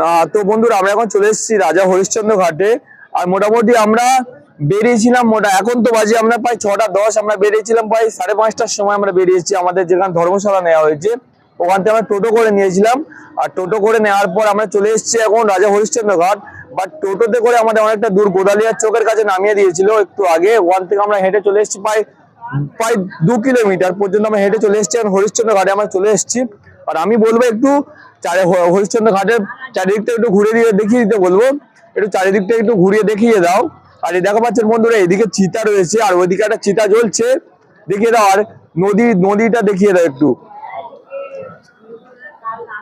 না, তো বন্ধুরা, আমরা এখন চলে এসেছি রাজা হরিশ্চন্দ্র ঘাটে। আর মোটামুটি আমরা বেরিয়েছিলাম মোটা এখন তো বাজে আমরা প্রায় ছটা দশ, আমরা বেরিয়েছিলাম প্রায় সাড়ে পাঁচটার সময় আমরা বেরিয়েছি। আমাদের যেখানে ধর্মশালা নেওয়া হয়েছে, ওখান থেকে আমরা টোটো করে নিয়েছিলাম। আর টোটো করে নেওয়ার পর আমরা চলে এসেছি এখন রাজা হরিশ্চন্দ্র ঘাট। বাট টোটোতে করে আমাদের অনেকটা দূর, গোদালিয়ার চোখের কাছে নামিয়ে দিয়েছিল একটু আগে। ওখান থেকে আমরা হেঁটে চলে এসেছি প্রায় প্রায় দু কিলোমিটার পর্যন্ত আমরা হেঁটে চলে এসেছি। এখন হরিশ্চন্দ্র ঘাটে আমরা চলে এসেছি। আর আমি বলব একটু চারে হরিশ্চন্দ্র ঘাটের চারিদিকটা একটু ঘুরে দিয়ে দেখিয়ে দিতে বলব। একটু চারিদিকটা একটু ঘুরিয়ে দেখিয়ে দাও। আর এই দেখা পাচ্ছেন বন্ধুরা, এদিকে চিতা রয়েছে আর ওইদিকে একটা চিতা জ্বলছে। দেখিয়ে দাও, আর নদী, নদীটা দেখিয়ে দাও একটু।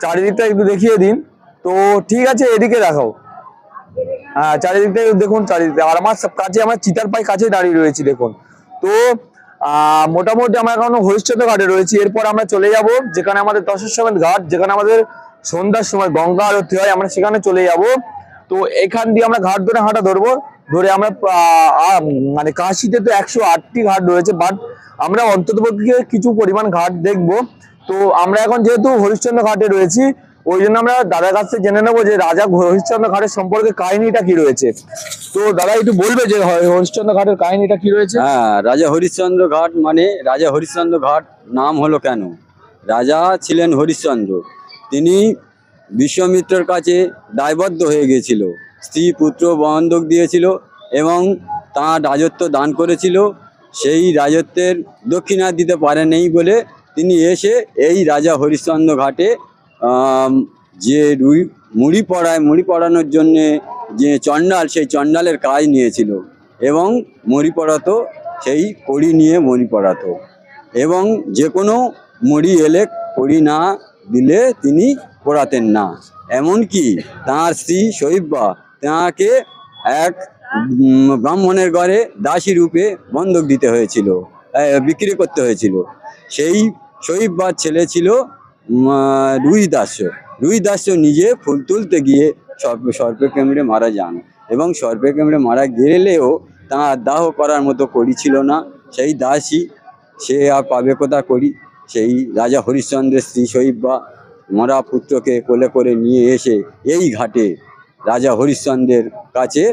চারিদিকটা একটু দেখিয়ে দিন। তো ঠিক আছে, এদিকে দেখাও হ্যাঁ চারিদিকটা দেখুন, চারিদিকটা। আর আমার কাছে, আমার চিতার পায়ে কাছে দাঁড়িয়ে রয়েছি, দেখুন। তো মোটামুটি আমরা এখন হরিশ্চন্দ্র ঘাটে রয়েছি। এরপর আমরা চলে যাব যেখানে আমাদের সময় ঘাট, যেখানে আমাদের সন্ধ্যার সময় গঙ্গা আরতি হয়। আমরা সেখানে চলে যাব। তো এখান দিয়ে আমরা ঘাট ধরে হাঁটা ধরবো। ধরে আমরা মানে কাশিতে তো একশো আটটি ঘাট রয়েছে বাট আমরা অন্ততপক্ষে কিছু পরিমাণ ঘাট দেখব। তো আমরা এখন যেহেতু হরিশ্চন্দ্র ঘাটে রয়েছি ওই জন্য আমরা দাদার কাছ থেকে জেনে নেব যে রাজা হরিশ্চন্দ্র ঘাটের সম্পর্কে কাহিনীটা কি রয়েছে। তো দাদা একটু বলবে যে হরিশ্চন্দ্র ঘাটের কাহিনীটা কি রয়েছে? হ্যাঁ রাজা হরিশ্চন্দ্র ঘাট মানে রাজা হরিশ্চন্দ্র ঘাট নাম হলো কেন? রাজা ছিলেন হরিশ্চন্দ্র। তিনি বিশ্বমিত্রর কাছে দায়বদ্ধ হয়ে গিয়েছিল। স্ত্রী, পুত্র, বন্ধক দিয়েছিল এবং তার রাজত্ব দান করেছিল। সেই রাজত্বের দক্ষিণা দিতে পারে নেই বলে তিনি এসে এই রাজা হরিশ্চন্দ্র ঘাটে যে রুই, মুড়ি পড়ায়, মুড়ি পড়ানোর জন্যে যে চণ্ডাল সেই চণ্ডালের কাজ নিয়েছিল। এবং মুড়ি পড়াতো, সেই কড়ি নিয়ে মুড়ি পড়াতো। এবং যে কোনো মুড়ি এলে কড়ি না দিলে তিনি পড়াতেন না। এমনকি তাঁর স্ত্রী শৈব্বা তাঁকে এক ব্রাহ্মণের ঘরে দাসী রূপে বন্ধক দিতে হয়েছিল বিক্রি করতে হয়েছিল। সেই শৈব্বার ছেলে ছিল রুই দাস্য রুই দাস্য নিজে ফুল তুলতে গিয়ে সর্প, সর্পে কামড়ে মারা যান এবং সর্পে কামড়ে মারা গেলেও তাঁর দাহ করার মতো করি ছিল না। সেই দাসী, সে আর পাবে কোথা করি? সেই রাজা হরিশ্চন্দ্রের স্ত্রী শৈব্বা মরা পুত্রকে কোলে করে নিয়ে এসে এই ঘাটে রাজা হরিশ্চন্দ্রের কাছে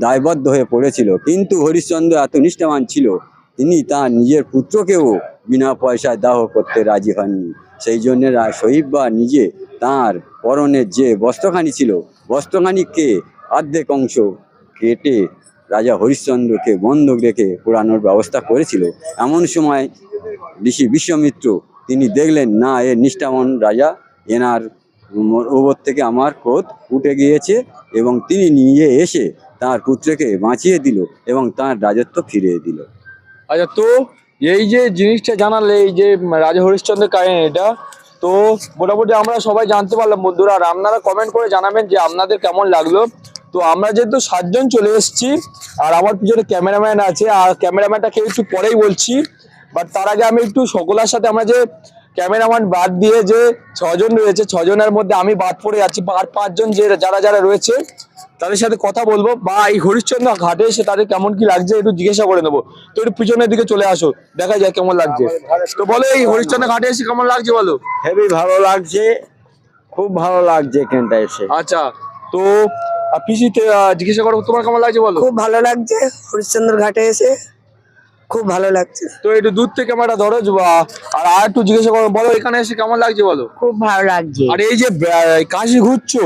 দায়বদ্ধ হয়ে পড়েছিল। কিন্তু হরিশ্চন্দ্র এত নিষ্ঠাবান ছিল তিনি তার নিজের পুত্রকেও বিনা পয়সায় দাহ করতে রাজি হননি। সেই জন্য রা- শহীদবা নিজে তার পরনের যে বস্ত্রখানি ছিল, বস্ত্রখানিকে অর্ধেক অংশ কেটে রাজা হরিশ্চন্দ্রকে বন্ধক রেখে পোড়ানোর ব্যবস্থা করেছিল। এমন সময় ঋষি বিশ্বমিত্র তিনি দেখলেন, না, এ নিষ্ঠামন রাজা, এনার ওপর থেকে আমার ক্রোধ উঠে গিয়েছে। এবং তিনি নিয়ে এসে তার পুত্রকে বাঁচিয়ে দিল এবং তার রাজত্ব ফিরিয়ে দিল। আচ্ছা তো এই যে জিনিসটা জানালে, এই যে রাজা হরিশ্চন্দ্রের কাহিনীটা তো মোটামুটি আমরা সবাই জানতে পারলাম বন্ধুরা, আর আপনারা কমেন্ট করে জানাবেন যে আপনাদের কেমন লাগল। তো আমরা যেহেতু সাতজন চলে এসেছি, আর আমার পিছনে ক্যামেরাম্যান আছে, আর ক্যামেরাম্যানটাকে একটু পরেই বলছি বাট তার আগে আমি একটু সকলের সাথে আমরা যে ক্যামেরাম্যান বাদ দিয়ে যে ছজন রয়েছে, ছজনের মধ্যে আমি বাদ পড়ে যাচ্ছি, আর পাঁচজন যে যারা যারা রয়েছে তাদের সাথে কথা বলব বা এই হরিশ্চন্দ্র ঘাটে এসে তাদের কেমন কি লাগছে একটু জিজ্ঞাসা করে নেব। তো একটু পিছনের দিকে চলে আসো দেখা যায় কেমন লাগছে। তো বলো এই হরিশ্চন্দ্র ঘাটে এসে কেমন লাগছে বলো? হেবি ভালো লাগছে খুব ভালো লাগছে এখানটা এসে। আচ্ছা তো পিসিতে জিজ্ঞাসা করো তোমার কেমন লাগছে বলো? খুব ভালো লাগছে হরিশ্চন্দ্র ঘাটে এসে খুব ভালো লাগছে। তো একটু দূর থেকে ক্যামেরাটা ধরো বা আর আর একটু জিজ্ঞাসা করো বলো এখানে এসে কেমন লাগছে বলো? খুব ভালো লাগছে। আর এই যে কাশি ঘুরছো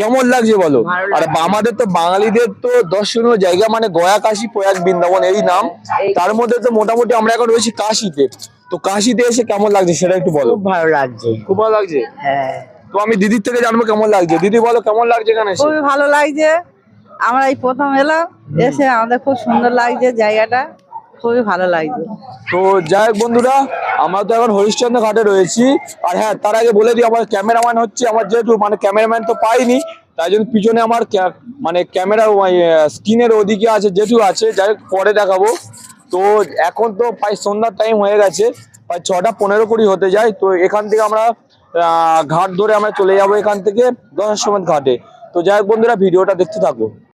কেমন লাগছে বলো? আর আমাদের তো বাঙালিদের তো দর্শনীয় জায়গা মানে গয়া কাশি প্রয়াগ বৃন্দাবন এই নাম। তার মধ্যে তো মোটামুটি আমরা এখন রয়েছি কাশিতে। তো কাশিতে এসে কেমন লাগছে সেটা একটু বলো? খুব ভালো লাগছে। খুব ভালো লাগছে? হ্যাঁ। তো আমি দিদির থেকে জানব কেমন লাগছে। দিদি বলো কেমন লাগছে এখানে খুবই ভালো লাগছে। আমরা এই প্রথম এলাম এসে আমাদের খুব সুন্দর লাগছে জায়গাটা। খুবই ভালো লাগছে তো যাই হোক বন্ধুরা, আমরা তো এখন হরিশ্চন্দ্র ঘাটে রয়েছি। আর হ্যাঁ তার আগে বলে দিই, আমার ক্যামেরাম্যান হচ্ছে, আমার যেহেতু মানে ক্যামেরাম্যান তো পাইনি, তাই জন্য পিছনে আমার মানে ক্যামেরা স্ক্রিনের ওদিকে আছে যেটু আছে, যাই পরে দেখাবো। তো এখন তো প্রায় সন্ধ্যার টাইম হয়ে গেছে, প্রায় ছটা পনেরো কুড়ি হতে যায়, তো এখান থেকে আমরা ঘাট ধরে আমরা চলে যাব এখান থেকে দশ সময় ঘাটে। তো যাই হোক বন্ধুরা, ভিডিওটা দেখতে থাকো।